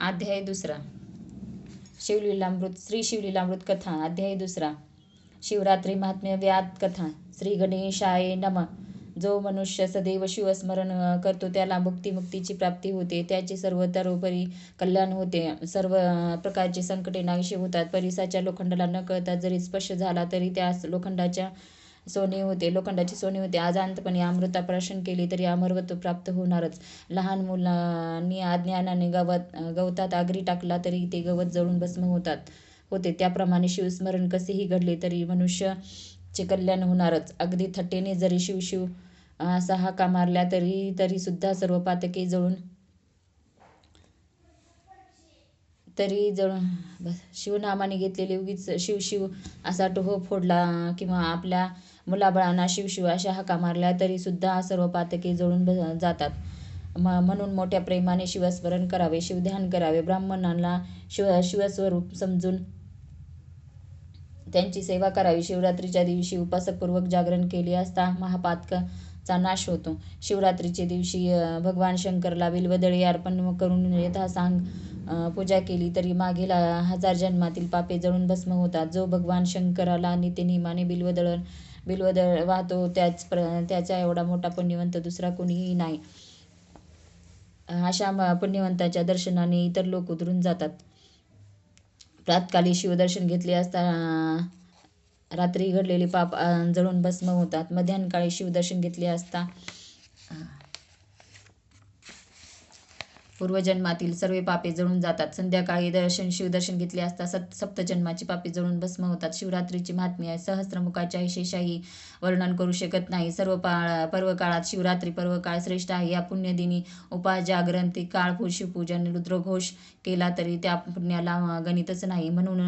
अध्याय दुसरा. शिवलीलामृत श्री शिवलीलामृत कथा अध्याय दुसरा. शिवरात्री महात्म्य व्याद कथा श्री गणेशाय नम. जो मनुष्य सदैव शिवस्मरण करतो त्याला मुक्तिमुक्तीची प्राप्ती होते. त्याचे सर्व तरोपरी कल्याण होते. सर्व प्रकारचे संकटे नाहीशी होतात. परिसाच्या लोखंडाला न कळता जरी स्पर्श झाला तरी त्या लोखंडाच्या सोने होते लोखंडाची सोने होते. अजांतपणे अमृता प्राशन केली तरी अमरवत्व प्राप्त होणारच. लहान मुलांनी अज्ञानाने गवत गवतात आगरी टाकला तरी ते गवत जळून भस्म होतात होते. त्याप्रमाणे शिवस्मरण कसेही घडले तरी मनुष्याचे कल्याण होणारच. अगदी थट्टेने जरी शिव असा हाका मारल्या तरी तरी सुद्धा सर्व पातके जळून तरी जळून शिवनामाने घेतलेले उगीच शिव शिव असा टोह फोडला किंवा आपल्या मुलाबळांना शिवशिव अशा हाका मारल्या तरी सुद्धा सर्व पातके जळून जातात. म्हणून मोठ्या प्रेमाने शिवस्मरण करावे शिवध्यान करावे. ब्राह्मणांना शिव शिवस्वरूप समजून त्यांची सेवा करावी. शिवरात्रीच्या दिवशी उपासकपूर्वक जागरण केले असता महापातकाचा नाश होतो. शिवरात्रीच्या दिवशी भगवान शंकरला बिलवदळी अर्पण करून यथासांग पूजा केली तरी मागील हजार जन्मातील पापे जळून भस्म होतात. जो भगवान शंकराला नित्यनियमाने बिल्वदळण बिलवदळ वाहतो त्याच प्र त्याचा एवढा मोठा पुण्यवंत दुसरा कोणीही नाही. अशा पुण्यवंताच्या दर्शनाने इतर लोक उतरून जातात. प्रातकाली शिवदर्शन घेतले असता रात्री घडलेले पाप जळून भस्म होतात. मध्यान्हकाळी शिवदर्शन घेतले असता पूर्वजन्मातील सर्व पापे जळून जातात. संध्याकाळी दर्शन शिवदर्शन घेतले असता सप्त सप्तजन्माची पापे जळून भस्म होतात. शिवरात्रीची महात्म्य सहस्रमुखाच्या शेषाही वर्णन करू शकत नाही. सर्व पा पर्व काळात शिवरात्री पर्व काळ श्रेष्ठ आहे. या पुण्यदिनी उपास जागरण ते काळ शिवपूजन रुद्रघोष केला तरी त्या पुण्याला गणितच नाही. म्हणून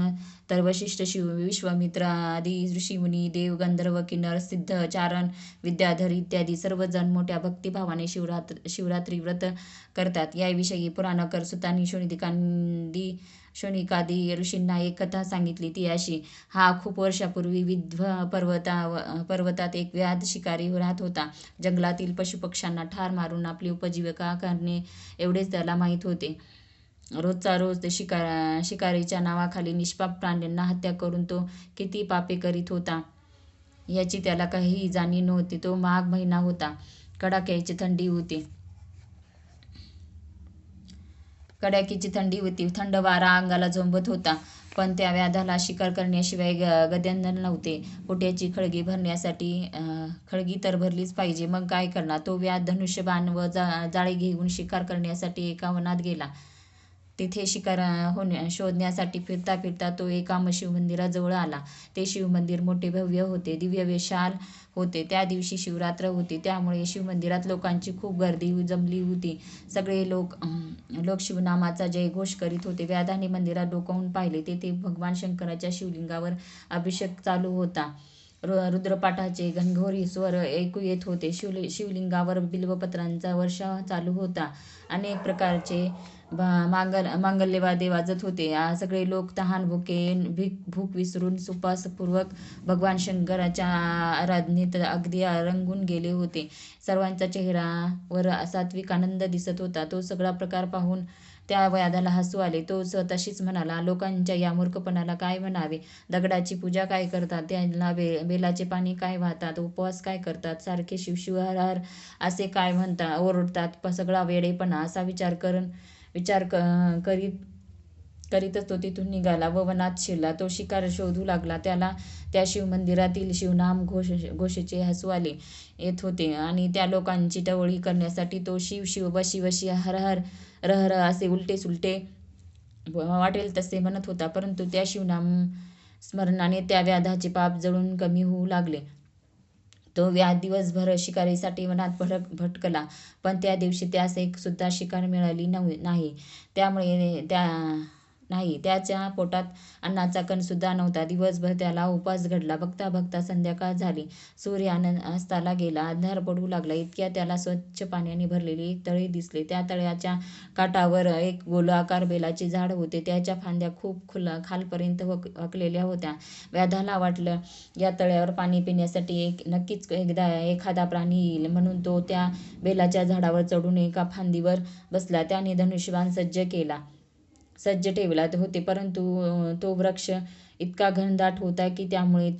तर वशिष्ठ शिव विश्वामित्र आदी ऋषीमुनी देव गंधर्व किन्नर सिद्ध चारण विद्याधर इत्यादी सर्वजण मोठ्या भक्तिभावाने शिवरात्र शिवरात्री व्रत करतात. याविषयी पुराणकर सुतानी शोनिकांदी शोनिकादी ऋषींना एक कथा सांगितली ती अशी हा खूप वर्षापूर्वी विध्व पर्वता पर्वतात एक व्याध शिकारी राहत होता. जंगलातील पशुपक्ष्यांना ठार मारून आपली उपजीविका करणे एवढेच त्याला माहीत होते. रोजचा रोज शिकार शिकारीच्या नावाखाली निष्पाप प्राण्यांना हत्या करून तो किती पापे करीत होता याची त्याला काहीही जाणीव नव्हती. तो माघ महिना होता. कडाक्याची थंडी होती. कडाक्याची थंडी होती. थंड वारा अंगाला झोंबत होता. पण त्या व्याधाला शिकार करण्याशिवाय गद्यांधर नव्हते. पोट्याची खळगी भरण्यासाठी खळगी तर भरलीच पाहिजे. मग काय करणार? तो व्याध धनुष्यबाण व जा जाळी घेऊन शिकार करण्यासाठी एका वनात गेला. तिथे शिकार होण्या शोधण्यासाठी फिरता फिरता तो एका शिवमंदिराजवळ आला. ते शिवमंदिर मोठे भव्य होते दिव्य विशाल होते. त्या दिवशी शिवरात्र होती त्यामुळे शिवमंदिरात लोकांची खूप गर्दी जमली होती. सगळे लोक लोक शिवनामाचा जयघोष करीत होते. व्याधाने मंदिरात डोकावून पाहिले तेथे भगवान शंकराच्या शिवलिंगावर अभिषेक चालू होता. रुद्रपाठाचे घनघोरी स्वर ऐकू येत होते. शिव शिवलिंगावर बिल्वपत्रांचा वर्षा चालू होता. अनेक प्रकारचे मांगल मांगल्यवादे वाजत होते. सगळे लोक तहान भुके भीक भूक विसरून सुपासपूर्वक भगवान शंकराच्या आराधनेत अगदी रंगून गेले होते. सर्वांचा चेहरावर सात्विक आनंद दिसत होता. तो सगळा प्रकार पाहून त्या व्याधाला हसू आले. तो तशीच म्हणाला लोकांच्या या मूर्खपणाला काय म्हणावे? दगडाची पूजा काय करतात? त्यांना बे बेलाचे पाणी काय वाहतात? उपवास काय करतात? सारखे शिवशिवहार असे काय म्हणतात ओरडतात? सगळा वेडेपणा असा विचार करून विचार क करीत करीतच तो तिथून निघाला. व वनात शिरला. तो शिकार शोधू लागला. त्याला त्या शिवमंदिरातील शिवनाम घोष घोषेचे हसू आले येत होते आणि त्या लोकांची टवळी करण्यासाठी तो शिव शिव बशी वशी हर हर रहर असे उलटे सुलटे वाटेल तसे म्हणत होता. परंतु त्या शिवनाम स्मरणाने त्या व्याधाचे पाप जळून कमी होऊ लागले. तो व्याध दिवसभर शिकारीसाठी वनात भटक भटकला. पण त्या दिवशी त्यास एक सुद्धा शिकार मिळाली नाही. त्यामुळे त्या नाही. त्याच्या पोटात अन्नाचा कणसुद्धा नव्हता. दिवसभर त्याला उपास घडला. बघता बघता संध्याकाळ झाली. सूर्य अस्ताला गेला. अंधार पडू लागला. इतक्या त्याला स्वच्छ पाण्याने भरलेली एक तळे दिसले. त्या तळ्याच्या काठावर एक गोलाकार बेलाचे झाड होते. त्याच्या फांद्या खूप खुला खालपर्यंत हकलेल्या होत्या. व्याधाला वाटलं या तळ्यावर पाणी पिण्यासाठी एक नक्कीच एकदा एखादा प्राणी येईल. म्हणून तो त्या बेलाच्या झाडावर चढून एका फांदीवर बसला. त्याने धनुष्यबाण सज्ज केला. सज्ज ठेवला होते. परंतु तो वृक्ष इतका घनदाट होता की त्यामुळे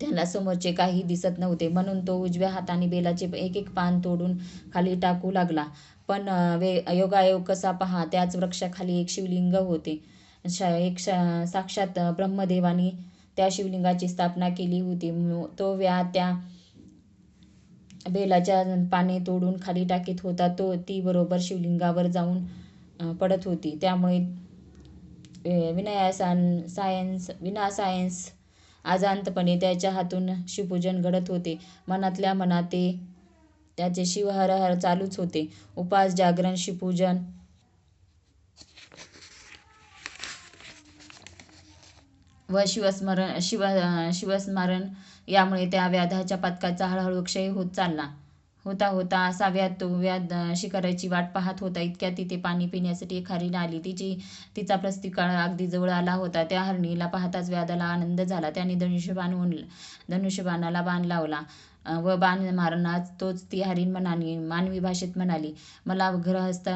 त्याला समोरचे काही दिसत नव्हते. म्हणून तो उजव्या हाताने बेलाचे एक एक पान तोडून खाली टाकू लागला. पण वे योगायोग कसा पहा त्याच वृक्षाखाली एक शिवलिंग होते. शा- एक शा- साक्षात ब्रह्मदेवानी त्या शिवलिंगाची स्थापना केली होती. तो व्या त्या बेलाच्या पाने तोडून खाली टाकीत होता. तो ती बरोबर शिवलिंगावर जाऊन अं, पडत होती. त्यामुळे विनयासान सायन्स विना सायन्स आजांतपणे त्याच्या हातून शिवपूजन घडत होते. मनातल्या मनात ते त्याचे शिवहरहर चालूच होते. उपास जागरण शिवपूजन. व शिवस्मरण शिव शिवस्मरण यामुळे त्या व्याधाच्या पथकाचा हळूहळू क्षय होत चालला. होता होता. असा व्याध तो व्याध शिकाराची वाट पाहत होता. इतक्या तिथे पाणी पिण्यासाठी एक हरीण आली. तिची तिचा प्रस्तिकाळ अगदी जवळ आला होता. त्या हरणीला पाहताच व्याधाला आनंद झाला. त्याने धनुष्यबाण उन धनुष्यबाणाला बाण लावला. व बाण मारणाच तोच ती हरीण म्हणाली मानवी भाषेत म्हणाली मला ग्रहस्थ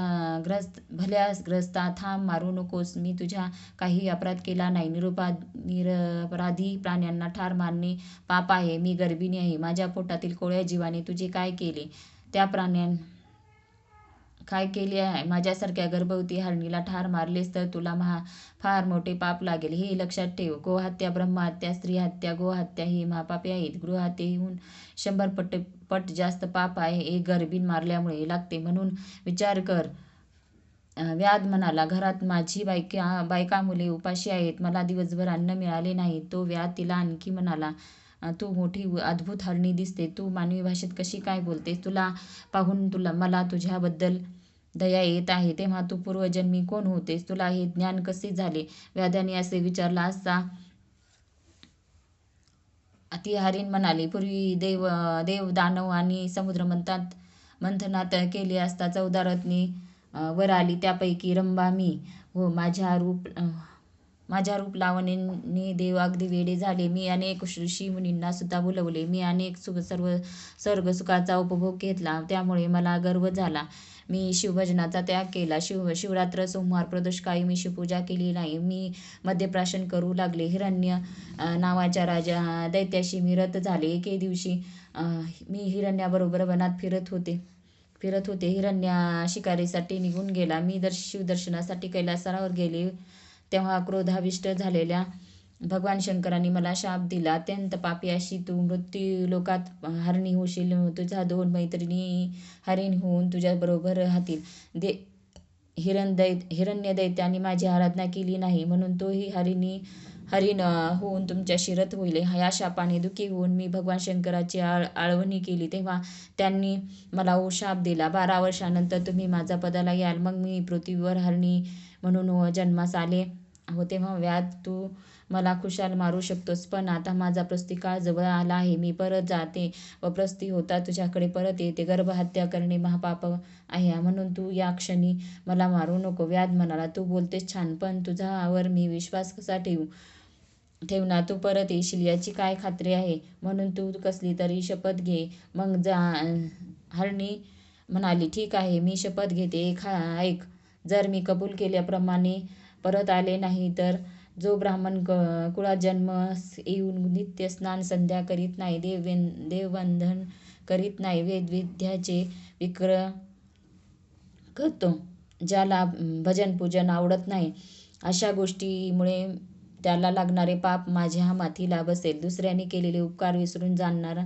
ग्रस्त भल्या ग्रस्ता थांब मारू नकोस. मी तुझ्या काही अपराध केला नाही. निरुपा निरपराधी प्राण्यांना ठार मारणे पाप आहे. मी गर्भिणी आहे. माझ्या पोटातील कोळ्या जीवाने तुझे काय केले? त्या प्राण्यां काय केले आहे? माझ्यासारख्या गर्भवती हरणीला ठार मारलेस तर तुला महा फार मोठे पाप लागेल. हे लक्षात ठेव. गोहत्या ब्रह्महत्या स्त्रीहत्या गोहत्या ही महापापे आहेत. गृहहत्येहून शंभर पट पट जास्त पाप आहे. एक गर्भीण मारल्यामुळे लागते. म्हणून विचार कर. व्याध म्हणाला घरात माझी बायका बायका मुले उपाशी आहेत. मला दिवसभर अन्न मिळाले नाही. तो व्याध तिला आणखी म्हणाला तू मोठी अद्भुत हरणी दिसते. तू मानवी भाषेत कशी काय बोलतेस? तुला पाहून तुला मला तुझ्याबद्दल दया येत आहे तेव्हा तू पूर्वजन्मी कोण होतेस? तुला हे ज्ञान कसे झाले? व्याधाने असे विचारला असता ती म्हणाले म्हणाली पूर्वी देव देव दानव आणि समुद्र मंथात मंथनात केले असता चौदा रत्नी वर आली. त्यापैकी रंभा मी हो माझ्या रूप माझ्या रूप लावणीने देव अगदी वेडे झाले. मी अनेक ऋषी मुनींना सुद्धा बोलवले. मी अनेक सुख सर्व स्वर्ग सुखाचा उपभोग घेतला. त्यामुळे मला गर्व झाला. मी शिवभजनाचा त्याग केला. शिव शिवरात्र सोमवार प्रदोषकाळी मी शिवपूजा केली नाही. मी मद्यप्राशन करू लागले. हिरण्य नावाच्या राजा दैत्याशी मी रत झाले. एके दिवशी मी हिरण्याबरोबर वनात फिरत होते. फिरत होते. हिरण्या शिकारीसाठी निघून गेला. मी दर्श शिवदर्शनासाठी कैलासावर गेले. तेव्हा क्रोधाविष्ट झालेल्या भगवान शंकरांनी मला शाप दिला. अत्यंत पापी अशी तू मृत्यू लोकात हरणी होशील. तुझ्या दोन मैत्रिणी हरिण होऊन तुझ्याबरोबर राहतील. दे हिरण दैत हिरण्य दैत्याने माझी आराधना केली नाही. म्हणून तोही हरिणी हरिण होऊन तुमच्या शिरत होईल. या शापाने दुःखी होऊन मी भगवान शंकराची आळ आळवणी केली. तेव्हा त्यांनी मला ओ शाप दिला. बारा वर्षानंतर तुम्ही माझा पदाला याल. मग मी पृथ्वीवर हरणी म्हणून जन्मास आले हो तेव्हा व्याध तू मला खुशाल मारू शकतोस पण आता माझा प्रस्तिकाळ जवळ आला आहे. मी परत जाते व प्रस्ती होता तुझ्याकडे परत येते. गर्भहत्या करणे महापाप आहे. म्हणून तू या क्षणी मला मारू नको. व्याध म्हणाला. तू बोलतेस छान पण तुझ्यावर मी विश्वास कसा ठेवू ठेवणार तू परत येशील याची काय खात्री आहे? म्हणून तू कसली तरी शपथ घे. मग जा हरणी म्हणाली ठीक आहे मी शपथ घेते. खा ऐक जर मी कबूल केल्याप्रमाणे परत आले नाही तर जो ब्राह्मण क कुळात जन्म येऊन नित्य स्नान संध्या करीत नाही देव देवबंधन करीत नाही वेदविद्याचे विक्र करतो ज्याला भजन पूजन आवडत नाही अशा गोष्टीमुळे त्याला लागणारे पाप माझ्या माथीला बसेल. दुसऱ्याने केलेले उपकार विसरून जाणणारा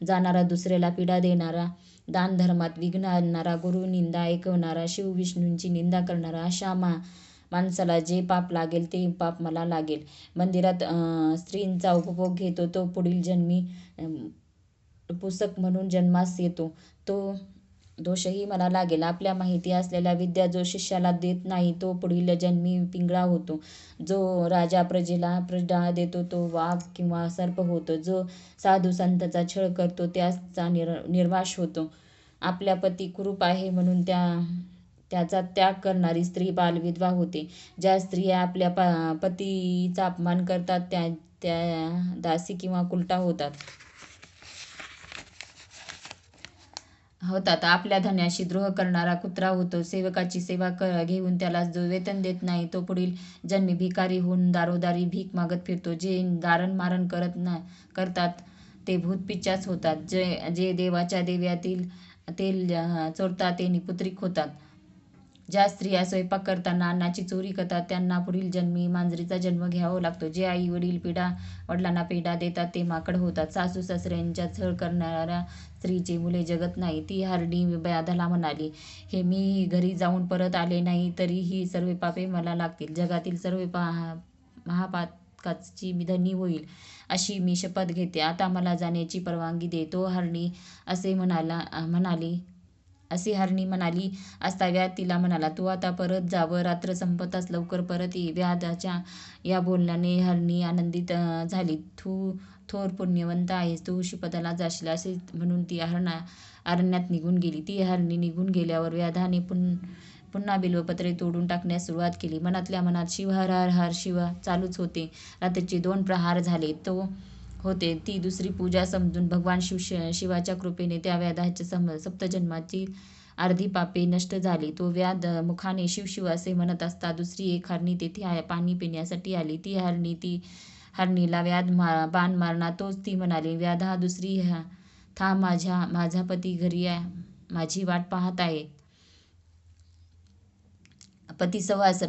जाणारा दुसऱ्याला पीडा देणारा दान धर्मात विघ्न आणणारा गुरु निंदा ऐकवणारा शिव विष्णूंची निंदा करणारा अशा मा माणसाला जे पाप लागेल ते पाप मला लागेल. मंदिरात स्त्रींचा उपभोग घेतो तो पुढील जन्मी पुसक म्हणून जन्मास येतो. तो दोषही मला लागेल. आपल्या माहिती असलेल्या विद्या जो शिष्याला देत नाही तो पुढील जन्मी पिंगळा होतो. जो राजा प्रजेला प्रजा देतो तो वाघ किंवा सर्प होतो. जो साधू संतांचा छळ करतो त्याचा निर निर्वाश होतो. आपल्या पती कुरूप आहे म्हणून त्या त्याचा त्याग करणारी स्त्री बालविधवा होते. ज्या स्त्रिया आपल्या प पतीचा अपमान करतात त्या त्या दासी किंवा कुलटा होतात. होतात. आपल्या धन्याशी द्रोह करणारा कुत्रा होतो. सेवकाची सेवा क घेऊन त्याला जो वेतन देत नाही तो पुढील जन्मी भिकारी होऊन दारोदारी भीक मागत फिरतो. जे दारण मारण करत ना करतात ते भूतपिच्छाच होतात. जे जे देवाच्या देव्यातील तेल चोरतात ते निपुत्रिक होतात. ज्या स्त्रिया स्वयंपाक करताना अन्नाची चोरी करतात त्यांना पुढील जन्मी मांजरीचा जन्म घ्यावा लागतो. जे आई वडील पिढा वडिलांना पेढा देतात ते माकड होतात. सासू सासऱ्यांच्या छळ करणाऱ्या स्त्रीची मुले जगत नाही. ती हार्डी व्याधाला म्हणाली हे मी घरी जाऊन परत आले नाही तरी ही सर्व पापे मला लागतील. जगातील सर्व पहा महापातकाची मी धनी होईल अशी मी शपथ घेते. आता मला जाण्याची परवानगी दे. तो हरणी असे म्हणाला म्हणाली असे हरणी म्हणाली असता व्याध तिला म्हणाला तू आता परत जावं रात्र संपताच लवकर परत ये. व्याधाच्या या बोलण्याने हरणी आनंदित झाली. तू थोर पुण्यवंत आहेस. तू शिपदाला जाशील असे म्हणून ती हरणा अरण्यात निघून गेली. ती हरणी निघून गेल्यावर व्याधाने पुन पुन्हा बिल्वपत्रे तोडून टाकण्यास सुरुवात केली. मनातल्या मनात शिव हर हर हर शिव चालूच होते. रात्रीचे दोन प्रहार झाले. तो होते. ती दुसरी पूजा समजून भगवान शिव शिवाच्या कृपेने त्या व्याधाच्या सम सप्तजन्माची अर्धी पापे नष्ट झाली. तो व्याध मुखाने शिव शिव असे म्हणत असता दुसरी एक हरणी तेथे आ- पाणी पिण्यासाठी आली. ती हरणी ती हरणीला व्याध मा बाण मारणार तोच ती म्हणाली व्याधा दुसरी हा- था माझ्या माझा पती घरी आहे माझी वाट पाहत आहे. पती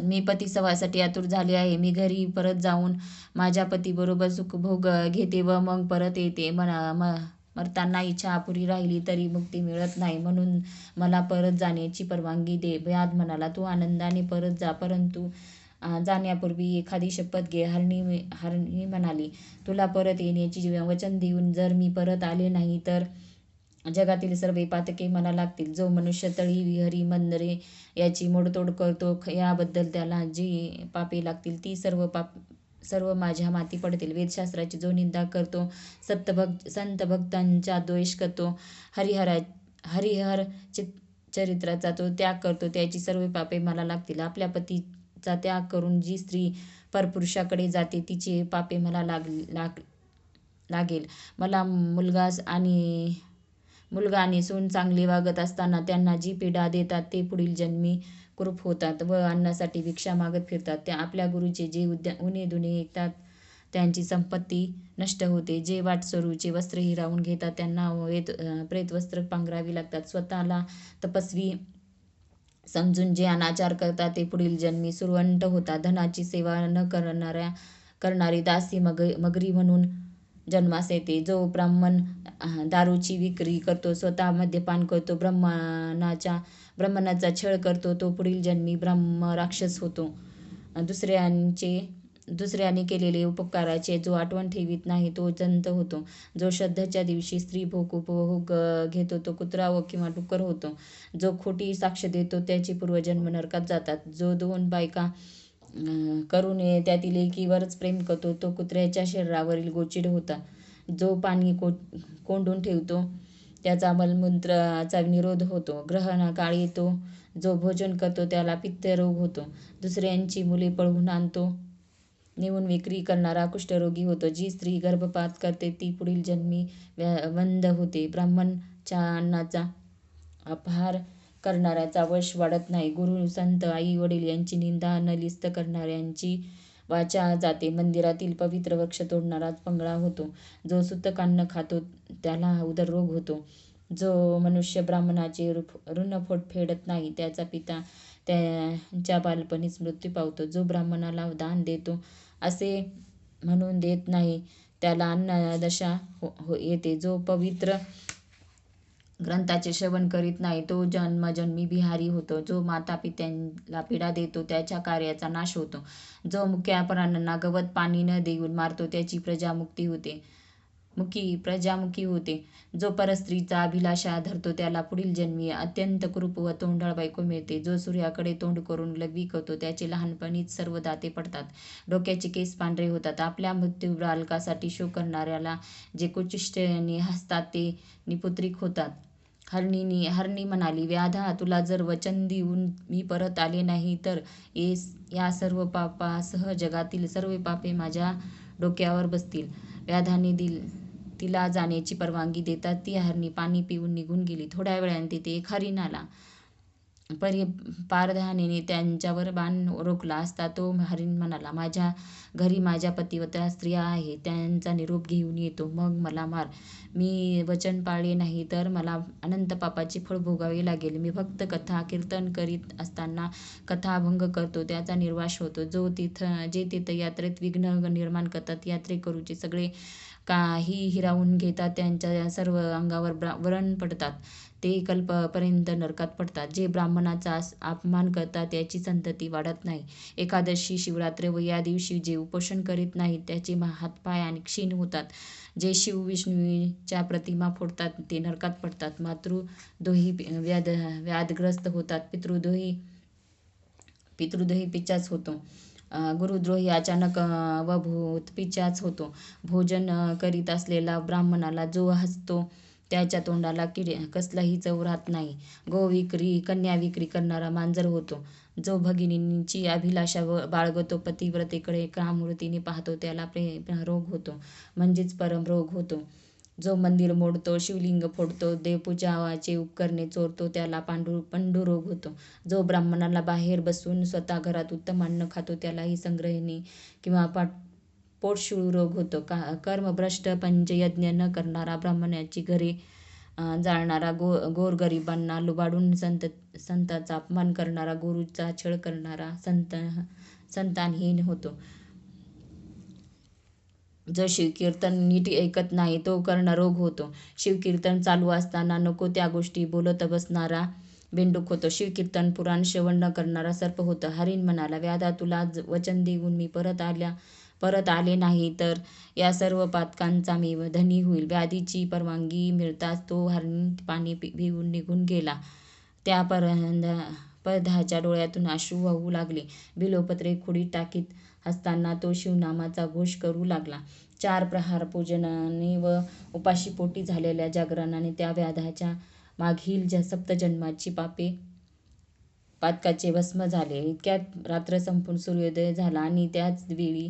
मी पती सवासाठी आतुर झाले आहे. मी घरी परत जाऊन माझ्या पतीबरोबर सुखभोग घेते व मग परत येते. मना म मरताना इच्छा अपुरी राहिली तरी मुक्ती मिळत नाही. म्हणून मला परत जाण्याची परवानगी दे. व्याध म्हणाला तू आनंदाने परत जा. परंतु जाण्यापूर्वी एखादी शपथ घे हरणी हरणी म्हणाली. तुला परत येण्याची वचन देऊन जर मी परत आले नाही तर जगातील सर्व पातके मला लागतील. जो मनुष्य तळी विहरी मंदरे याची मोडतोड करतो ख- याबद्दल त्याला जी पापे लागतील ती सर्व पाप सर्व माझ्या माती पडतील. वेदशास्त्राची जो निंदा करतो सत्यभक्त संत भक्तांचा द्वेष करतो हरिहरा हरिहर चित चरित्राचा तो त्याग करतो त्याची सर्व पापे मला लागतील. आपल्या पतीचा त्याग करून जी स्त्री परपुरुषाकडे जाते तिचे पापे मला लाग लाग लागेल. मला मुलगास आणि मुलगा आणि सून चांगले वागत असताना त्यांना जी पीडा देतात ते पुढील जन्मी कृप होतात व अन्नासाठी भिक्षा मागत फिरतात. त्या आपल्या गुरुचे जे उद्या उणे दुने ऐकतात त्यांची संपत्ती नष्ट होते. जे वाटसरूचे वस्त्र हिरावून घेतात त्यांना वेत प्रेतवस्त्र पांघरावी लागतात. स्वतःला तपस्वी समजून जे अनाचार करतात ते पुढील जन्मी सुरवंट होतात. धनाची सेवा न करणाऱ्या करणारी दासी मग मगरी म्हणून जन्मास येते जो ब्राह्मण दारूची विक्री करतो स्वतः मद्यपान करतो ब्रह्मणाच्या ब्रह्मणाचा छळ करतो तो पुढील जन्मी ब्रह्म राक्षस होतो. दुसऱ्यांचे दुसऱ्याने केलेले उपकाराचे जो आठवण ठेवीत नाही तो जंत होतो. जो श्रद्धेच्या दिवशी स्त्री भोग उपभोग घेतो तो कुत्रा व किंवा डुक्कर होतो. जो खोटी साक्ष देतो त्याचे पूर्वजन्म नरकात जातात. जो दोन बायका करुणे करून त्यातील एकीवरच प्रेम करतो. तो कुत्र्याच्या शरीरावरील गोचिड होता. जो पाणी को कोंडून ठेवतो त्याचा मलमूत्राचा निरोध होतो. ग्रहणाकाळी तो जो भोजन करतो त्याला पित्तरोग होतो. दुसऱ्यांची मुले पळवून आणतो. नेऊन विक्री करणारा कुष्ठरोगी होतो. जी स्त्री गर्भपात करते ती पुढील जन्मी व्या- वंद होते. ब्राह्मणच्या अन्नाचा अपहार करणाऱ्याचा वश वाढत नाही. गुरु संत आई वडील यांची निंदा न लिस्त करणाऱ्यांची वाचा जाते. मंदिरातील पवित्र वृक्ष तोडणारा पंगळा होतो. जो सुतकान्न खातो त्याला उदररोग होतो. जो मनुष्य ब्राह्मणाचे ऋ- ऋणफोट फेडत नाही त्याचा पिता त्यांच्या बालपणीच मृत्यू पावतो. जो ब्राह्मणाला दान देतो असे म्हणून देत नाही त्याला अन्नदशा हो हो- येते. जो पवित्र ग्रंथाचे श्रवण करीत नाही तो जन्मजन्मी बिहारी होतो. जो माता पित्यांना पीडा देतो त्याच्या कार्याचा नाश होतो. जो मुक्या अपराणांना गवत पाणी न देऊन मारतो त्याची प्रजामुक्ती होते. मुखी प्रजामुखी होते. जो परस्त्रीचा अभिलाषा धरतो त्याला पुढील जन्मी अत्यंत कृप व तोंडाळ बायको मिळते. जो सूर्याकडे तोंड करून लघवी करतो त्याचे लहानपणीच सर्व दाते पडतात. डोक्याचे केस पांढरे होतात. आपल्या मृत्यू बालकासाठी शो करणाऱ्याला जे कुचिष्टेने हसतात ते निपुत्रिक होतात. हरणीनी हरणी म्हणाली व्याधा तुला जर वचन देऊन मी परत आले नाही तर येस या सर्व पापासह जगातील सर्व पापे माझ्या डोक्यावर बसतील. व्याधाने दिल तिला जाण्याची परवानगी देतात. ती हरणी पाणी पिऊन निघून गेली. थोड्या वेळाने तिथे एक हरिण आला. परी पारधानीने त्यांच्यावर बाण रोखला असता तो हरिण म्हणाला माझ्या घरी माझ्या पतिव्रता स्त्रिया आहे त्यांचा निरोप घेऊन येतो मग मला मार. मी वचन पाळले नाही तर मला अनंत पापाचे फळ भोगावे लागेल. मी फक्त कथा कीर्तन करीत असताना कथाभंग करतो त्याचा निर्वास होतो. जो तीर्थ जे तीर्थयात्रेत विघ्न निर्माण करतात यात्रेकरूचे सगळे काही हिरावून घेतात त्यांच्या सर्व अंगावर ब्रा व्रण पडतात. ते कल्पपर्यंत नरकात पडतात. जे ब्राह्मणाचा अपमान करतात त्याची संतती वाढत नाही. एकादशी शिवरात्री व या दिवशी जे उपोषण करीत नाहीत त्याचे हातपाय आणि क्षीण होतात. जे शिव विष्णूच्या प्रतिमा फोडतात ते नरकात पडतात. मातृदोही व्याध व्याधग्रस्त होतात. पितृदोही पितृदोही पिचाच होतो. गुरुद्रोही अचानक व भूतपिचाच होतो. भोजन करीत असलेला ब्राह्मणाला जो हसतो त्याच्या तोंडाला किडे कसलाही चव राहत नाही. गो विक्री कन्या विक्री करणारा मांजर होतो. जो भगिनींची अभिलाषा बाळगतो पतिव्रतेकडे कामूर्तीने पाहतो त्याला प्रे रोग होतो. म्हणजेच परम रोग होतो. जो मंदिर मोडतो शिवलिंग फोडतो देवपूजावाचे उपकरणे चोरतो त्याला पांडू पंडुरोग होतो. जो ब्राह्मणाला बाहेर बसून स्वतः घरात उत्तम अन्न खातो त्यालाही संग्रहिणी किंवा पाट पोटशिळू रोग होतो. का कर्मभ्रष्ट पंचयज्ञ न करणारा ब्राह्मणाची घरे जाळणारा गो गोरगरिबांना लुबाडून संत संताचा अपमान करणारा गुरुचा छळ करणारा संत संतानहीन होतो. जो शिवकीर्तन नीट ऐकत नाही तो कर्ण रोग होतो. शिवकीर्तन चालू असताना नको त्या गोष्टी बोलत बसणारा बेंडूक होतो. शिवकीर्तन पुराण श्रवण न करणारा सर्प होतो. हरिण म्हणाला व्याधा तुला वचन देऊन मी परत आल्या परत आले नाही तर या सर्व पातकांचा मी धनी होईल. व्याधीची परवानगी मिळताच तो हरिण पाणी पिऊन निघून गेला. त्या पर पदाच्या डोळ्यातून अश्रू वाहू लागले. बिलोपत्रे खोडीत टाकीत असताना तो शिवनामाचा घोष करू लागला. चार प्रहार पूजनाने व उपाशीपोटी झालेल्या जागरणाने त्या व्याधाच्या मागील ज्या सप्तजन्माची पापे पातकाचे भस्म झाले. इतक्यात रात्र संपून सूर्योदय झाला आणि त्याच वेळी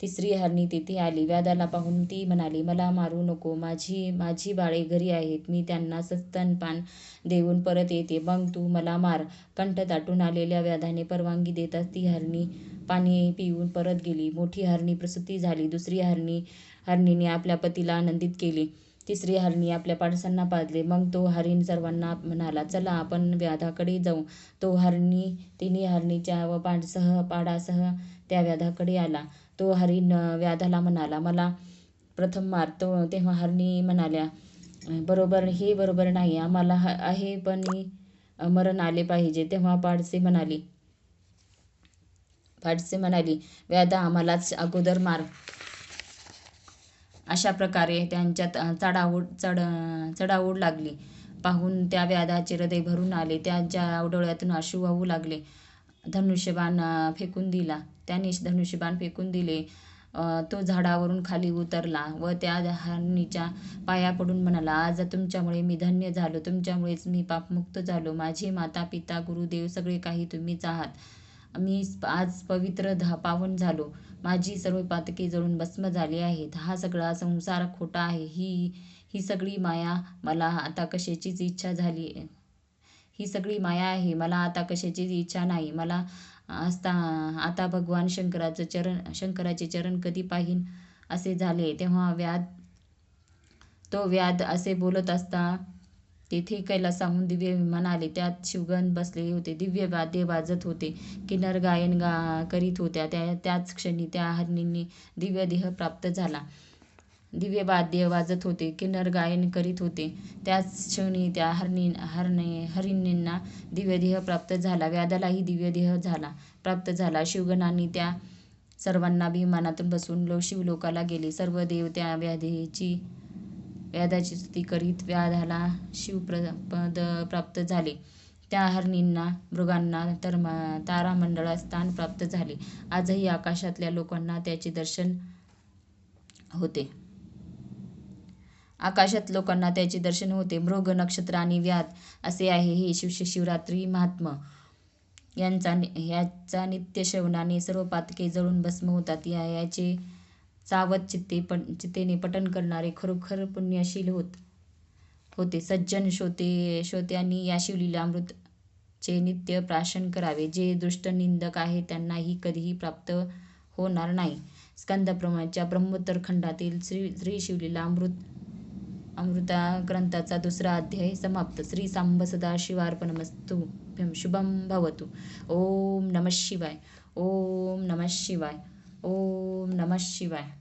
तिसरी हरणी तिथे आली. व्याधाला पाहून ती म्हणाली मला मारू नको. माझी माझी बाळे घरी आहेत. मी त्यांना सस्तनपान देऊन परत येते. मग तू मला मार. कंठ दाटून आलेल्या व्याधाने परवानगी देताच ती हरणी पाणी पिऊन परत गेली. मोठी हरणी प्रसूती झाली. दुसरी हरणी हरणीने आपल्या पतीला आनंदित केले. तिसरी हरणी आपल्या पाडसांना पाजले. मग तो हरिण सर्वांना म्हणाला चला आपण व्याधाकडे जाऊ. तो हरणी तिन्ही हरणीच्या व पाडसह पाडासह त्या व्याधाकडे आला. तो हरिण व्याधाला म्हणाला मला प्रथम मार. तो तेव्हा हरणी म्हणाल्या बरोबर हे बरोबर नाही. आम्हाला आहे पण मरण आले पाहिजे. तेव्हा पाडसे म्हणाली पाडसे म्हणाली व्याधा आम्हालाच अगोदर मार. अशा प्रकारे त्यांच्यात चढाओढ चढ चढाओढ लागली. पाहून त्या व्याधाचे हृदय भरून आले. त्याच्या डोळ्यातून अश्रू वाहू लागले. धनुष्यबाण फेकून दिला. त्याने धनुष्यबाण फेकून दिले. तो झाडावरून खाली उतरला व त्या हरणीच्या पाया पडून म्हणाला आज तुमच्यामुळे मी धन्य झालो. तुमच्यामुळेच मी पापमुक्त झालो. माझे माता पिता गुरुदेव सगळे काही तुम्हीच आहात. मी आज पवित्र धा पावन झालो. माझी सर्व पातके जळून भस्म झाली आहेत. हा सगळा संसार खोटा आहे. ही ही सगळी माया मला आता कशाचीच इच्छा झाली ही सगळी माया आहे. मला आता कशाचीच इच्छा नाही. मला असता आता भगवान शंकराचं चरण शंकराचे चरण कधी पाहिन असे झाले. तेव्हा व्याध तो व्याध असे बोलत असता तेथे कैलासाहून दिव्य विमान आले. त्यात शिवगण बसले होते. दिव्य वाद्य वाजत होते. किन्नर गायन गा करीत होत्या. त्या त्याच क्षणी त्या हरणींनी दिव्य देह प्राप्त झाला. दिव्य वाद्य वाजत होते. किन्नर गायन करीत होते. त्याच क्षणी त्या हरणी हरणे हरिणींना दिव्य देह प्राप्त झाला. व्याधालाही दिव्य देह झाला प्राप्त झाला. शिवगणांनी त्या सर्वांना विमानातून बसून लो शिवलोकाला गेले. सर्व देव त्या व्याधीची व्याधाची स्तुती करीत व्याधाला शिवपद प्राप्त झाले. त्या हरणींना मृगांना तर तारामंडळात स्थान प्राप्त झाले. आजही आकाशातल्या लोकांना त्याचे दर्शन होते. आकाशात लोकांना त्याचे दर्शन होते. मृग नक्षत्र आणि व्याध असे आहे हे शिवशिवरात्री महात्म यांचा याचा नित्य श्रवणाने सर्व पातके जळून भस्म होतात. या याचे सावध चित्ते पण चित्तेने पठण करणारे खरोखर पुण्यशील होत होते. सज्जन श्रोते श्रोत्यांनी या शिवलीलामृत चे नित्य प्राशन करावे. जे दुष्ट निंदक आहे त्यांनाही कधीही प्राप्त होणार नाही. स्कंदप्रमाणच्या ब्रह्मोत्तर खंडातील श्री श्री शिवलीला अमृत अमृता ग्रंथाचा दुसरा अध्याय समाप्त. श्री सांब सदाशिवार्पणमस्तु शुभम भवतु. ओम नमः शिवाय. ओम नमः शिवाय. ओम नमः शिवाय.